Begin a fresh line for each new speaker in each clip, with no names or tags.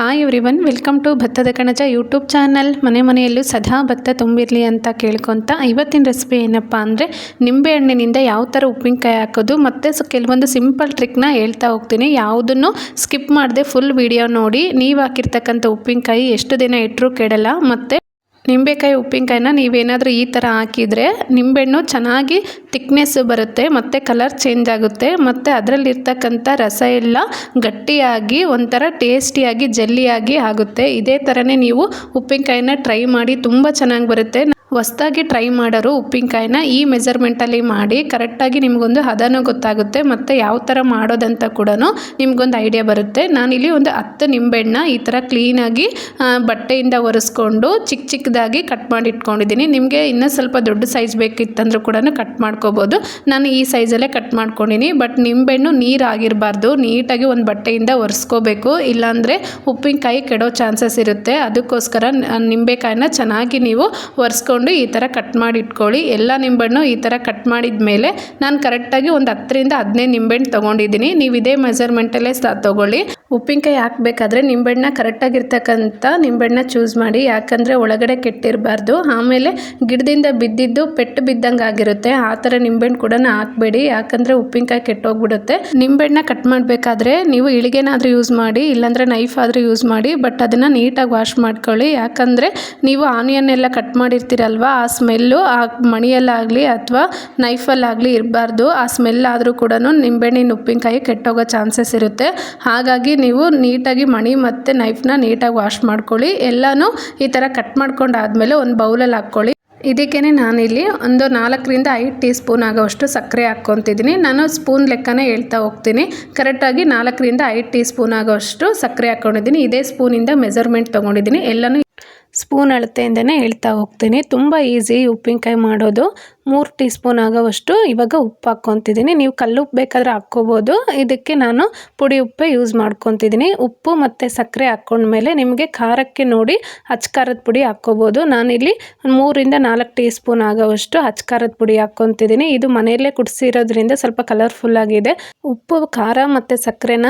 Hi everyone welcome to ಭತ್ತದ ಕಣಜ YouTube channel ಮನೆ ಮನೆಯಲ್ಲೂ ಸದಾ ಭತ್ತ ತುಂಬಿರಲಿ ಅಂತ ಕೇಳ್ಕೊತ ಇವತ್ತಿನ ರೆಸಿಪಿ ಏನಪ್ಪ ಅಂದರೆ ನಿಂಬೆಹಣ್ಣಿನಿಂದ ಯಾವ ಥರ ಉಪ್ಪಿನಕಾಯಿ ಹಾಕೋದು ಮತ್ತು ಸೊ ಕೆಲವೊಂದು ಸಿಂಪಲ್ ಟ್ರಿಕ್ನ ಹೇಳ್ತಾ ಹೋಗ್ತೀನಿ. ಯಾವುದನ್ನು ಸ್ಕಿಪ್ ಮಾಡದೆ ಫುಲ್ ವಿಡಿಯೋ ನೋಡಿ. ನೀವು ಹಾಕಿರ್ತಕ್ಕಂಥ ಉಪ್ಪಿನಕಾಯಿ ಎಷ್ಟು ದಿನ ಇಟ್ಟರೂ ಕೆಡಲ್ಲ, ಮತ್ತು ನಿಂಬೆಕಾಯಿ, ಉಪ್ಪಿನಕಾಯಿನ ನೀವೇನಾದರೂ ಈ ಥರ ಹಾಕಿದರೆ ನಿಂಬೆಹಣ್ಣು ಚೆನ್ನಾಗಿ ತಿಕ್ನೆಸ್ ಬರುತ್ತೆ, ಮತ್ತು ಕಲರ್ ಚೇಂಜ್ ಆಗುತ್ತೆ, ಮತ್ತು ಅದರಲ್ಲಿರ್ತಕ್ಕಂಥ ರಸ ಎಲ್ಲ ಗಟ್ಟಿಯಾಗಿ, ಒಂಥರ ಟೇಸ್ಟಿಯಾಗಿ ಜಲ್ಲಿಯಾಗಿ ಆಗುತ್ತೆ. ಇದೇ ಥರನೇ ನೀವು ಉಪ್ಪಿನಕಾಯಿನ ಟ್ರೈ ಮಾಡಿ ತುಂಬ ಚೆನ್ನಾಗಿ ಬರುತ್ತೆ. ಹೊಸ್ದಾಗಿ ಟ್ರೈ ಮಾಡೋರು ಉಪ್ಪಿನಕಾಯಿನ ಈ ಮೆಜರ್ಮೆಂಟಲ್ಲಿ ಮಾಡಿ ಕರೆಕ್ಟಾಗಿ ನಿಮಗೊಂದು ಹದನೂ ಗೊತ್ತಾಗುತ್ತೆ, ಮತ್ತು ಯಾವ ಥರ ಮಾಡೋದಂತ ಕೂಡ ನಿಮಗೊಂದು ಐಡಿಯಾ ಬರುತ್ತೆ. ನಾನಿಲ್ಲಿ ಒಂದು ಹತ್ತು ನಿಂಬೆಹಣ್ಣ ಈ ಥರ ಕ್ಲೀನಾಗಿ ಬಟ್ಟೆಯಿಂದ ಒರೆಸ್ಕೊಂಡು ಚಿಕ್ಕ ಚಿಕ್ಕದಾಗಿ ಕಟ್ ಮಾಡಿ ಇಟ್ಕೊಂಡಿದ್ದೀನಿ. ನಿಮಗೆ ಇನ್ನೂ ಸ್ವಲ್ಪ ದೊಡ್ಡ ಸೈಜ್ ಬೇಕಿತ್ತಂದ್ರೂ ಕೂಡ ಕಟ್ ಮಾಡ್ಕೋಬೋದು. ನಾನು ಈ ಸೈಜಲ್ಲೇ ಕಟ್ ಮಾಡ್ಕೊಂಡಿನಿ. ಬಟ್ ನಿಂಬೆಹಣ್ಣು ನೀರಾಗಿರಬಾರ್ದು. ನೀಟಾಗಿ ಒಂದು ಬಟ್ಟೆಯಿಂದ ಒರೆಸ್ಕೋಬೇಕು. ಇಲ್ಲಾಂದರೆ ಉಪ್ಪಿನಕಾಯಿ ಕೆಡೋ ಚಾನ್ಸಸ್ ಇರುತ್ತೆ. ಅದಕ್ಕೋಸ್ಕರ ನಿಂಬೆಕಾಯಿನ ಚೆನ್ನಾಗಿ ನೀವು ಒರೆಸ್ಕೊಂಡು ಈ ಥರ ಕಟ್ ಮಾಡಿ ಇಟ್ಕೊಳ್ಳಿ. ಎಲ್ಲ ನಿಂಬೆಹಣ್ಣು ಈ ಥರ ಕಟ್ ಮಾಡಿದ ಮೇಲೆ ನಾನು ಕರೆಕ್ಟಾಗಿ ಒಂದು ಹತ್ತರಿಂದ ಹದಿನೈದು ನಿಂಬೆಹಣ್ಣು ತೊಗೊಂಡಿದ್ದೀನಿ. ನೀವು ಇದೇ ಮೆಜರ್ಮೆಂಟಲ್ಲೇ ಸಹ ತೊಗೊಳ್ಳಿ. ಉಪ್ಪಿನಕಾಯಿ ಹಾಕಬೇಕಾದ್ರೆ ನಿಂಬೆಹಣ್ಣ ಕರೆಕ್ಟಾಗಿರ್ತಕ್ಕಂಥ ನಿಂಬೆಹಣ್ಣ ಚೂಸ್ ಮಾಡಿ. ಯಾಕಂದರೆ ಒಳಗಡೆ ಕೆಟ್ಟಿರಬಾರ್ದು. ಆಮೇಲೆ ಗಿಡದಿಂದ ಬಿದ್ದಿದ್ದು ಪೆಟ್ಟು ಬಿದ್ದಂಗೆ ಆಗಿರುತ್ತೆ ಆ ಥರ ನಿಂಬೆಹಣ್ಣು ಕೂಡ ಹಾಕಬೇಡಿ. ಯಾಕಂದರೆ ಉಪ್ಪಿನಕಾಯಿ ಕೆಟ್ಟೋಗ್ಬಿಡುತ್ತೆ. ನಿಂಬೆಹಣ್ಣನ್ನ ಕಟ್ ಮಾಡಬೇಕಾದ್ರೆ ನೀವು ಇಳಿಗೆನಾದರೂ ಯೂಸ್ ಮಾಡಿ, ಇಲ್ಲಾಂದರೆ ನೈಫ್ ಆದರೂ ಯೂಸ್ ಮಾಡಿ ಬಟ್ ಅದನ್ನು ನೀಟಾಗಿ ವಾಶ್ ಮಾಡ್ಕೊಳ್ಳಿ. ಯಾಕಂದರೆ ನೀವು ಆನಿಯನ್ ಎಲ್ಲ ಕಟ್ ಮಾಡಿರ್ತೀರಲ್ವ, ಆ ಸ್ಮೆಲ್ಲು ಆ ಮಣಿಯಲ್ಲಾಗಲಿ ಅಥವಾ ನೈಫಲ್ಲಾಗಲಿ ಇರಬಾರ್ದು. ಆ ಸ್ಮೆಲ್ ಆದರೂ ಕೂಡ ನಿಂಬೆಹಣ್ಣಿನ ಉಪ್ಪಿನಕಾಯಿ ಕೆಟ್ಟೋಗೋ ಚಾನ್ಸಸ್ ಇರುತ್ತೆ. ಹಾಗಾಗಿ ನೀವು ನೀಟಾಗಿ ಮಣಿ ಮತ್ತು ನೈಫ್ನ ನೀಟಾಗಿ ವಾಶ್ ಮಾಡ್ಕೊಳ್ಳಿ. ಎಲ್ಲನೂ ಈ ಥರ ಕಟ್ ಮಾಡ್ಕೊಂಡಾದಮೇಲೆ ಒಂದು ಬೌಲಲ್ಲಿ ಹಾಕ್ಕೊಳ್ಳಿ. ಇದಕ್ಕೇ ನಾನಿಲ್ಲಿ ಒಂದು ನಾಲ್ಕರಿಂದ ಐದು ಟೀ ಸ್ಪೂನ್ ಆಗೋವಷ್ಟು ಸಕ್ಕರೆ ಹಾಕ್ಕೊತಿದ್ದೀನಿ. ನಾನು ಸ್ಪೂನ್ ಲೆಕ್ಕನೇ ಹೇಳ್ತಾ ಹೋಗ್ತೀನಿ. ಕರೆಕ್ಟಾಗಿ ನಾಲ್ಕರಿಂದ ಐದು ಟೀ ಸ್ಪೂನ್ ಆಗೋವಷ್ಟು ಸಕ್ಕರೆ ಹಾಕ್ಕೊಂಡಿದ್ದೀನಿ. ಇದೇ ಸ್ಪೂನಿಂದ ಮೆಜರ್ಮೆಂಟ್ ತೊಗೊಂಡಿದ್ದೀನಿ. ಎಲ್ಲನೂ ಸ್ಪೂನ್ ಅಳತೆಯಿಂದನೇ ಹೇಳ್ತಾ ಹೋಗ್ತೀನಿ. ತುಂಬ ಈಸಿ ಉಪ್ಪಿನಕಾಯಿ ಮಾಡೋದು. ಮೂರು ಟೀ ಸ್ಪೂನ್ ಆಗೋವಷ್ಟು ಇವಾಗ ಉಪ್ಪು ಹಾಕ್ಕೊತಿದ್ದೀನಿ. ನೀವು ಕಲ್ಲುಪ್ಪು ಬೇಕಾದ್ರೆ ಹಾಕ್ಕೋಬೋದು. ಇದಕ್ಕೆ ನಾನು ಪುಡಿ ಉಪ್ಪೇ ಯೂಸ್ ಮಾಡ್ಕೊತಿದ್ದೀನಿ. ಉಪ್ಪು ಮತ್ತು ಸಕ್ಕರೆ ಹಾಕ್ಕೊಂಡ್ಮೇಲೆ ನಿಮಗೆ ಖಾರಕ್ಕೆ ನೋಡಿ ಹಚ್ ಖಾರದ ಪುಡಿ ಹಾಕ್ಕೋಬೋದು. ನಾನಿಲ್ಲಿ ಮೂರಿಂದ ನಾಲ್ಕು ಟೀ ಸ್ಪೂನ್ ಆಗೋವಷ್ಟು ಹಚ್ ಖಾರದ ಪುಡಿ ಹಾಕ್ಕೊತಿದ್ದೀನಿ. ಇದು ಮನೆಯಲ್ಲೇ ಕುಡಿಸಿರೋದ್ರಿಂದ ಸ್ವಲ್ಪ ಕಲರ್ಫುಲ್ ಆಗಿದೆ. ಉಪ್ಪು, ಖಾರ ಮತ್ತು ಸಕ್ಕರೆನ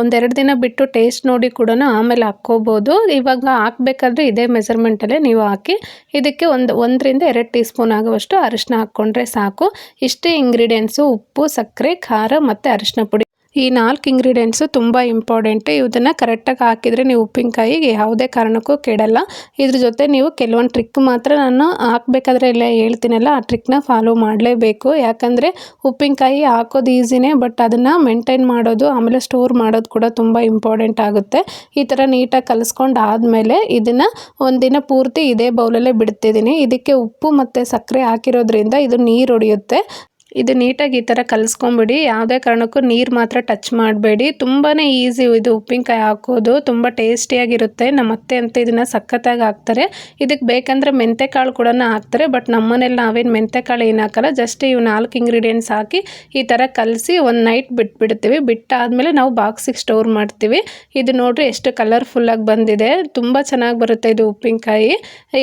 ಒಂದೆರಡು ದಿನ ಬಿಟ್ಟು ಟೇಸ್ಟ್ ನೋಡಿ ಕೂಡ ಆಮೇಲೆ ಹಾಕ್ಕೋಬೋದು. ಇವಾಗ ಹಾಕ್ಬೇಕಾದ್ರೆ ಇದೇ ಮೆಸರ್ಮೆಂಟಲ್ಲೇ ನೀವು ಹಾಕಿ ಇದಕ್ಕೆ ಒಂದು, ಒಂದರಿಂದ ಎರಡು ಟೀ ಸ್ಪೂನ್ ಆಗುವಷ್ಟು ಅರಿಶಿನ ಹಾಕ್ಕೊಂಡ್ರೆ ಸಾಕು. ಇಷ್ಟೇ ಇಂಗ್ರೀಡಿಯೆಂಟ್ಸು ಉಪ್ಪು ಸಕ್ಕರೆ ಖಾರ ಮತ್ತು ಅರಿಶಿನ ಪುಡಿ. ಈ ನಾಲ್ಕು ಇಂಗ್ರೀಡಿಯೆಂಟ್ಸು ತುಂಬ ಇಂಪಾರ್ಟೆಂಟು ಇದನ್ನು ಕರೆಕ್ಟಾಗಿ ಹಾಕಿದರೆ ನೀವು ಉಪ್ಪಿನಕಾಯಿ ಯಾವುದೇ ಕಾರಣಕ್ಕೂ ಕೆಡಲ್ಲ. ಇದ್ರ ಜೊತೆ ನೀವು ಕೆಲವೊಂದು ಟ್ರಿಕ್ ಮಾತ್ರ ನಾನು ಹಾಕಬೇಕಾದ್ರೆ ಎಲ್ಲ ಹೇಳ್ತೀನಲ್ಲ, ಆ ಟ್ರಿಕ್ನ ಫಾಲೋ ಮಾಡಲೇಬೇಕು. ಯಾಕಂದರೆ ಉಪ್ಪಿನಕಾಯಿ ಹಾಕೋದು ಈಸಿನೇ ಬಟ್ ಅದನ್ನು ಮೇಂಟೈನ್ ಮಾಡೋದು, ಆಮೇಲೆ ಸ್ಟೋರ್ ಮಾಡೋದು ಕೂಡ ತುಂಬ ಇಂಪಾರ್ಟೆಂಟ್ ಆಗುತ್ತೆ. ಈ ಥರ ನೀಟಾಗಿ ಕಲಿಸ್ಕೊಂಡು ಆದಮೇಲೆ ಇದನ್ನು ಒಂದಿನ ಪೂರ್ತಿ ಇದೇ ಬೌಲಲ್ಲೇ ಬಿಡ್ತಿದ್ದೀನಿ. ಇದಕ್ಕೆ ಉಪ್ಪು ಮತ್ತು ಸಕ್ಕರೆ ಹಾಕಿರೋದ್ರಿಂದ ಇದು ನೀರು ಹೊಡೆಯುತ್ತೆ ಇದು ನೀಟಾಗಿ ಈ ಥರ ಕಲಿಸ್ಕೊಂಬಿಡಿ. ಯಾವುದೇ ಕಾರಣಕ್ಕೂ ನೀರು ಮಾತ್ರ ಟಚ್ ಮಾಡಬೇಡಿ. ತುಂಬಾ ಈಸಿ ಇದು ಉಪ್ಪಿನಕಾಯಿ ಹಾಕೋದು. ತುಂಬ ಟೇಸ್ಟಿಯಾಗಿರುತ್ತೆ ನಮ್ಮ ಅತ್ತೆ ಅಂತ ಇದನ್ನು ಸಖತ್ತಾಗಿ ಹಾಕ್ತಾರೆ. ಇದಕ್ಕೆ ಬೇಕಂದರೆ ಮೆಂತೆಕಾಳು ಕೂಡ ಹಾಕ್ತಾರೆ. ಬಟ್ ನಮ್ಮನೇಲಿ ನಾವೇನು ಮೆಂತೆಕಾಳು ಏನು ಹಾಕಲ್ಲ, ಜಸ್ಟ್ ಇವು ನಾಲ್ಕು ಇಂಗ್ರೀಡಿಯೆಂಟ್ಸ್ ಹಾಕಿ ಈ ಥರ ಕಲಸಿ ಒಂದು ನೈಟ್ ಬಿಟ್ಬಿಡ್ತೀವಿ. ಬಿಟ್ಟಾದಮೇಲೆ ನಾವು ಬಾಕ್ಸಿಗೆ ಸ್ಟೋರ್ ಮಾಡ್ತೀವಿ. ಇದು ನೋಡಿರಿ ಎಷ್ಟು ಕಲರ್ಫುಲ್ಲಾಗಿ ಬಂದಿದೆ. ತುಂಬ ಚೆನ್ನಾಗಿ ಬರುತ್ತೆ ಇದು ಉಪ್ಪಿನಕಾಯಿ.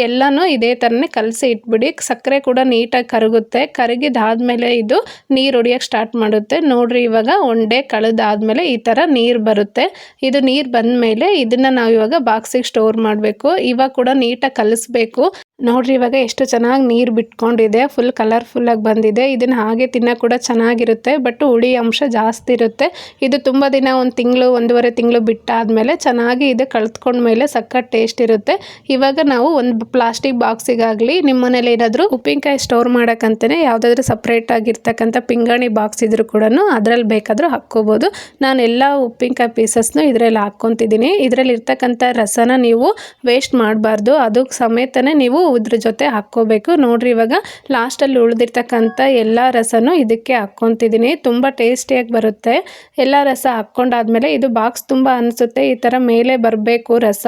ಎಲ್ಲನೂ ಇದೇ ಥರನೇ ಕಲಸಿ ಇಟ್ಬಿಡಿ. ಸಕ್ಕರೆ ಕೂಡ ನೀಟಾಗಿ ಕರಗುತ್ತೆ. ಕರಗಿದಾದ್ಮೇಲೆ ಇದು ನೀರು ಹೊಡಿಯೋಕ್ಕೆ ಸ್ಟಾರ್ಟ್ ಮಾಡುತ್ತೆ. ನೋಡ್ರಿ ಇವಾಗ ಒನ್ ಡೇ ಕಳೆದಾದ್ಮೇಲೆ ಈ ಥರ ನೀರು ಬರುತ್ತೆ. ಇದು ನೀರು ಬಂದಮೇಲೆ ಇದನ್ನು ನಾವು ಇವಾಗ ಬಾಕ್ಸಿಗೆ ಸ್ಟೋರ್ ಮಾಡಬೇಕು. ಇವಾಗ ಕೂಡ ನೀಟಾಗಿ ಕಲಿಸ್ಬೇಕು. ನೋಡ್ರಿ, ಇವಾಗ ಎಷ್ಟು ಚೆನ್ನಾಗಿ ನೀರು ಬಿಟ್ಕೊಂಡಿದೆ. ಫುಲ್ ಕಲರ್ಫುಲ್ಲಾಗಿ ಬಂದಿದೆ. ಇದನ್ನು ಹಾಗೆ ತಿನ್ನೋಕೆ ಕೂಡ ಚೆನ್ನಾಗಿರುತ್ತೆ. ಬಟ್ ಹುಳಿ ಅಂಶ ಜಾಸ್ತಿ ಇರುತ್ತೆ. ಇದು ತುಂಬ ದಿನ ಒಂದು ತಿಂಗಳು, ಒಂದೂವರೆ ತಿಂಗಳು ಬಿಟ್ಟಾದಮೇಲೆ ಚೆನ್ನಾಗಿ ಇದು ಕಳ್ತ್ಕೊಂಡ್ಮೇಲೆ ಸಖತ್ ಟೇಸ್ಟ್ ಇರುತ್ತೆ. ಇವಾಗ ನಾವು ಒಂದು ಪ್ಲಾಸ್ಟಿಕ್ ಬಾಕ್ಸಿಗಾಗಲಿ ನಿಮ್ಮ ಮನೇಲಿ ಏನಾದರೂ ಉಪ್ಪಿನಕಾಯಿ ಸ್ಟೋರ್ ಮಾಡೋಕ್ಕಂತಲೇ ಯಾವುದಾದ್ರೂ ಸಪ್ರೇಟಾಗಿರ್ತಕ್ಕಂಥ ಪಿಂಗಾಣಿ ಬಾಕ್ಸ್ ಇದ್ರೂ ಕೂಡ ಅದರಲ್ಲಿ ಬೇಕಾದರೂ ಹಾಕ್ಕೋಬೋದು. ನಾನು ಎಲ್ಲ ಉಪ್ಪಿನಕಾಯಿ ಪೀಸಸ್ನು ಇದರಲ್ಲಿ ಹಾಕ್ಕೊತಿದ್ದೀನಿ. ಇದರಲ್ಲಿ ಇರ್ತಕ್ಕಂಥ ರಸನ ನೀವು ವೇಸ್ಟ್ ಮಾಡಬಾರ್ದು. ಅದಕ್ಕೆ ಸಮೇತನೇ ನೀವು ಇದ್ರ ಜೊತೆ ಹಾಕ್ಕೋಬೇಕು. ನೋಡ್ರಿ ಇವಾಗ ಲಾಸ್ಟಲ್ಲಿ ಉಳಿದಿರ್ತಕ್ಕಂಥ ಎಲ್ಲ ರಸನೂ ಇದಕ್ಕೆ ಹಾಕ್ಕೊತಿದ್ದೀನಿ. ತುಂಬ ಟೇಸ್ಟಿಯಾಗಿ ಬರುತ್ತೆ. ಎಲ್ಲ ರಸ ಹಾಕ್ಕೊಂಡಾದ್ಮೇಲೆ ಇದು ಬಾಕ್ಸ್ ತುಂಬ ಅನಿಸುತ್ತೆ. ಈ ಥರ ಮೇಲೆ ಬರಬೇಕು ರಸ.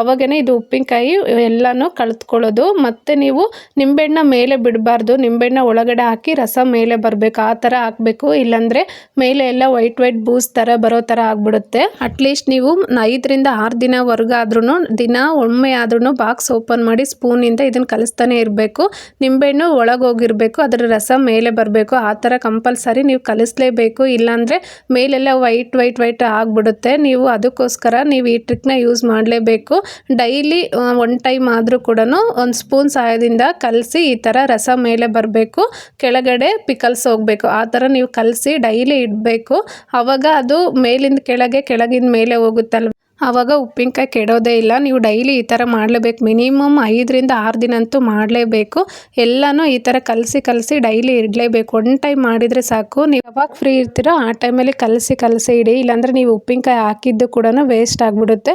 ಅವಾಗೇ ಇದು ಉಪ್ಪಿನಕಾಯಿ ಎಲ್ಲನೂ ಕಳೆದುಕೊಳ್ಳೋದು. ಮತ್ತು ನೀವು ನಿಂಬೆಹಣ್ಣ ಮೇಲೆ ಬಿಡಬಾರ್ದು. ನಿಂಬೆಹಣ್ಣ ಒಳಗಡೆ ಹಾಕಿ ರಸ ಮೇಲೆ ಬರಬೇಕು. ಆ ಥರ ಹಾಕಬೇಕು. ಇಲ್ಲಾಂದರೆ ಮೇಲೆ ಎಲ್ಲ ವೈಟ್ ವೈಟ್ ಬೂಸ್ ಥರ ಬರೋ ಥರ ಆಗಿಬಿಡುತ್ತೆ. ಅಟ್ಲೀಸ್ಟ್ ನೀವು ಐದರಿಂದ ಆರು ದಿನವರೆಗಾದ್ರೂ ದಿನ ಒಮ್ಮೆ ಆದ್ರೂ ಬಾಕ್ಸ್ ಓಪನ್ ಮಾಡಿ ಸ್ಪೂನಿಂದ ಇದನ್ನು ಕಲಿಸ್ತಾನೆ ಇರಬೇಕು. ನಿಂಬೆಹಣ್ಣು ಒಳಗೆ ಹೋಗಿರಬೇಕು ಅದರ ರಸ ಮೇಲೆ ಬರಬೇಕು. ಆ ಥರ ಕಂಪಲ್ಸರಿ ನೀವು ಕಲಿಸಲೇಬೇಕು. ಇಲ್ಲಾಂದರೆ ಮೇಲೆಲ್ಲ ವೈಟ್ ವೈಟ್ ವೈಟ್ ಆಗಿಬಿಡುತ್ತೆ. ನೀವು ಅದಕ್ಕೋಸ್ಕರ ನೀವು ಈ ಟ್ರಿಕ್ನ ಯೂಸ್ ಮಾಡಲೇಬೇಕು. ಡೈಲಿ ಒನ್ ಟೈಮ್ ಆದರೂ ಕೂಡ ಒಂದು ಸ್ಪೂನ್ ಸಹಾಯದಿಂದ ಕಲಸಿ ಈ ಥರ ರಸ ಮೇಲೆ ಬರಬೇಕು. ಕೆಳಗಡೆ ಪಿಕಲ್ಸ್ ಹೋಗಬೇಕು. ಆ ಥರ ನೀವು ಕಲಸಿ ಡೈಲಿ ಇಡಬೇಕು. ಆವಾಗ ಅದು ಮೇಲಿಂದ ಕೆಳಗೆ, ಕೆಳಗಿಂದ ಮೇಲೆ ಹೋಗುತ್ತಲ್ವ? ಆವಾಗ ಉಪ್ಪಿನಕಾಯಿ ಕೆಡೋದೇ ಇಲ್ಲ. ನೀವು ಡೈಲಿ ಈ ಥರ ಮಾಡಲೇಬೇಕು. ಮಿನಿಮಮ್ ಐದರಿಂದ ಆರು ದಿನ ಅಂತೂ ಮಾಡಲೇಬೇಕು. ಎಲ್ಲನೂ ಈ ಥರ ಕಲಸಿ ಕಲಸಿ ಡೈಲಿ ಇಡಲೇಬೇಕು. ಒನ್ ಟೈಮ್ ಮಾಡಿದರೆ ಸಾಕು. ನೀವು ಯಾವಾಗ ಫ್ರೀ ಇರ್ತೀರೋ ಆ ಟೈಮಲ್ಲಿ ಕಲಸಿ ಕಲಸಿ ಇಡಿ. ಇಲ್ಲಾಂದರೆ ನೀವು ಉಪ್ಪಿನಕಾಯಿ ಹಾಕಿದ್ದು ಕೂಡ ವೇಸ್ಟ್ ಆಗಿಬಿಡುತ್ತೆ.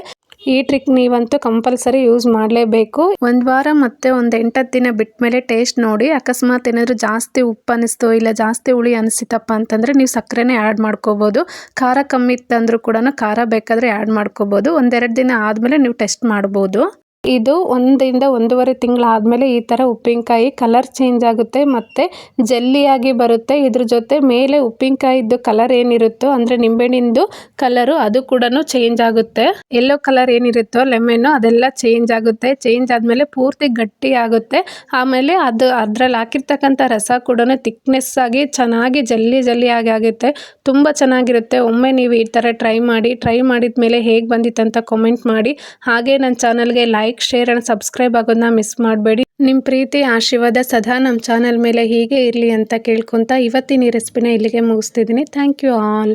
ಈ ಟ್ರಿಕ್ ನೀವಂತೂ ಕಂಪಲ್ಸರಿ ಯೂಸ್ ಮಾಡಲೇಬೇಕು. ಒಂದು ವಾರ ಮತ್ತೆ ಒಂದು ಎಂಟತ್ತು ದಿನ ಬಿಟ್ಟ ಮೇಲೆ ಟೇಸ್ಟ್ ನೋಡಿ, ಅಕಸ್ಮಾತ್ ಏನಾದರೂ ಜಾಸ್ತಿ ಉಪ್ಪು ಅನಿಸ್ತು ಇಲ್ಲ ಜಾಸ್ತಿ ಹುಳಿ ಅನಿಸಿತಪ್ಪ ಅಂತಂದರೆ ನೀವು ಸಕ್ಕರೆನೇ ಆ್ಯಡ್ ಮಾಡ್ಕೋಬೋದು. ಖಾರ ಕಮ್ಮಿ ಇತ್ತಂದ್ರೂ ಕೂಡ ಖಾರ ಬೇಕಾದರೆ ಆ್ಯಡ್ ಮಾಡ್ಕೋಬೋದು. ಒಂದೆರಡು ದಿನ ಆದಮೇಲೆ ನೀವು ಟೆಸ್ಟ್ ಮಾಡ್ಬೋದು. ಇದು ಒಂದರಿಂದ ಒಂದೂವರೆ ತಿಂಗಳಾದಮೇಲೆ ಈ ಥರ ಉಪ್ಪಿನಕಾಯಿ ಕಲರ್ ಚೇಂಜ್ ಆಗುತ್ತೆ ಮತ್ತು ಜಲ್ಲಿಯಾಗಿ ಬರುತ್ತೆ. ಇದ್ರ ಜೊತೆ ಮೇಲೆ ಉಪ್ಪಿನಕಾಯಿದ್ದು ಕಲರ್ ಏನಿರುತ್ತೋ, ಅಂದರೆ ನಿಂಬೆಹಣ್ಣಿಂದು ಕಲರು ಅದು ಕೂಡ ಚೇಂಜ್ ಆಗುತ್ತೆ. ಎಲ್ಲೋ ಕಲರ್ ಏನಿರುತ್ತೋ ಲೆಮೆನು ಅದೆಲ್ಲ ಚೇಂಜ್ ಆಗುತ್ತೆ. ಚೇಂಜ್ ಆದಮೇಲೆ ಪೂರ್ತಿ ಗಟ್ಟಿ ಆಗುತ್ತೆ. ಆಮೇಲೆ ಅದು ಅದ್ರಲ್ಲಿ ಹಾಕಿರ್ತಕ್ಕಂಥ ರಸ ಕೂಡ ತಿಕ್ನೆಸ್ ಆಗಿ ಚೆನ್ನಾಗಿ ಜಲ್ಲಿ ಜಲ್ಲಿ ಆಗಿ ಆಗುತ್ತೆ. ತುಂಬ ಚೆನ್ನಾಗಿರುತ್ತೆ. ಒಮ್ಮೆ ನೀವು ಈ ಥರ ಟ್ರೈ ಮಾಡಿ ಟ್ರೈ ಮಾಡಿದ ಮೇಲೆ ಹೇಗೆ ಬಂದಿತ್ತು ಅಂತ ಕಾಮೆಂಟ್ ಮಾಡಿ. ಹಾಗೆ ನನ್ನ ಚಾನಲ್ಗೆ ಲೈಕ್ ಶೇರ್ ಆ್ಯಂಡ್ ಸಬ್ಸ್ಕ್ರೈಬ್ ಆಗೋದನ್ನ ಮಿಸ್ ಮಾಡಬೇಡಿ. ನಿಮ್ಮ ಪ್ರೀತಿ, ಆಶೀರ್ವಾದ ಸದಾ ನಮ್ಮ ಚಾನಲ್ ಮೇಲೆ ಹೀಗೆ ಇರಲಿ ಅಂತ ಕೇಳ್ಕೊತಾ ಇವತ್ತಿನ ಈ ರೆಸಿಪಿನ ಇಲ್ಲಿಗೆ ಮುಗಿಸ್ತಿದ್ದೀನಿ. Thank you all